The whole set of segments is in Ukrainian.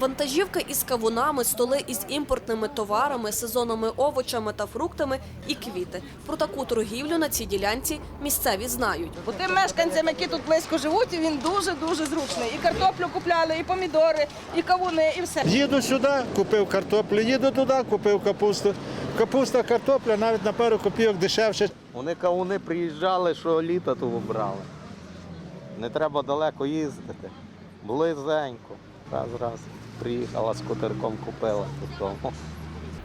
Вантажівка із кавунами, столи із імпортними товарами, сезонними овочами та фруктами і квіти. Про таку торгівлю на цій ділянці місцеві знають. Бо тим мешканцям, які тут близько живуть, він дуже-дуже зручний. І картоплю купляли, і помідори, і кавуни, і все. Їду сюди, купив картоплю, їду туди, купив капусту. Капуста, картопля навіть на пару копійок дешевше. Вони кавуни приїжджали, що літо тут брали. Не треба далеко їздити. Близенько. Раз раз приїхала з кутерком, купила додому.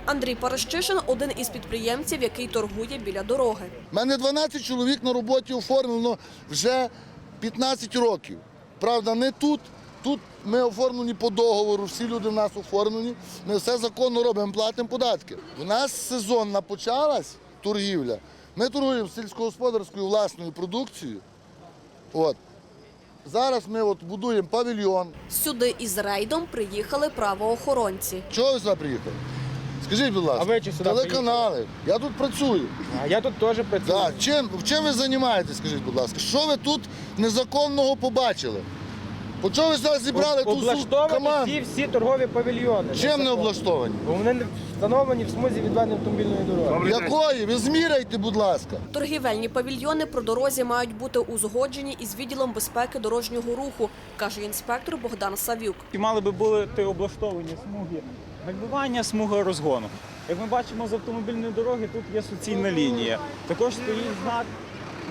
Андрій Паращишин – один із підприємців, який торгує біля дороги. У мене 12 чоловік на роботі оформлено вже 15 років. Правда, не тут. Тут ми оформлені по договору, всі люди в нас оформлені. Ми все законно робимо, платимо податки. У нас сезонна почалась торгівля. Ми торгуємо сільськогосподарською власною продукцією. От. Зараз ми от будуємо павільйон. Сюди із рейдом приїхали правоохоронці. Чого ви сюди приїхали? Скажіть, будь ласка, А ви чи сюди телеканали. Я тут працюю. А я тут теж працюю. Да. Чим, чим ви займаєтесь, скажіть, будь ласка? Що ви тут незаконного побачили? По чому ви сюди зібрали ту су- Облаштовані команду? ці всі торгові павільйони. Чим не облаштовані? Бо вони не встановлені в смузі відведення автомобільної дороги. Якої? Ви зміряйте, будь ласка. Торгівельні павільйони про дорозі мають бути узгоджені із відділом безпеки дорожнього руху, каже інспектор Богдан Савюк. І мали би бути облаштовані смуги гальмування, смуга розгону. Як ми бачимо з автомобільної дороги, тут є суцільна лінія. Також стоїть знак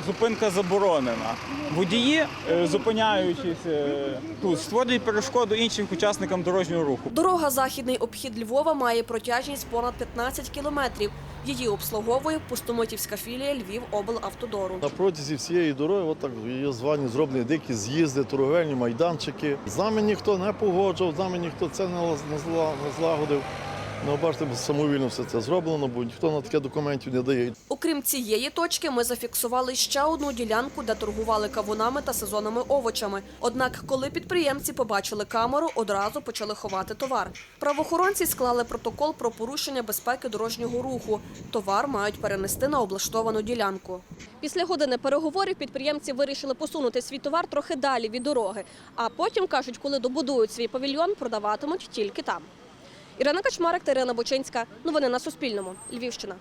зупинка заборонена. Водії, е, зупиняючись е, тут, створюють перешкоду іншим учасникам дорожнього руху. Дорога Західний обхід Львова має протяжність понад 15 кілометрів. Її обслуговує пустомитівська філія Львівоблавтодору. На протязі всієї дороги от так є звані зроблені дикі з'їзди, торговельні майданчики. З нами ніхто не погоджував, з нами ніхто це не злагодив. Ну, бачите, самовільно все це зроблено, бо ніхто на таке документів не дає. Окрім цієї точки, ми зафіксували ще одну ділянку, де торгували кавунами та сезонними овочами. Однак, коли підприємці побачили камеру, одразу почали ховати товар. Правоохоронці склали протокол про порушення безпеки дорожнього руху. Товар мають перенести на облаштовану ділянку. Після години переговорів підприємці вирішили посунути свій товар трохи далі від дороги. А потім кажуть, коли добудують свій павільйон, продаватимуть тільки там. Ірина Качмарик Ірина Бочинська. Новини на Суспільному. Львівщина.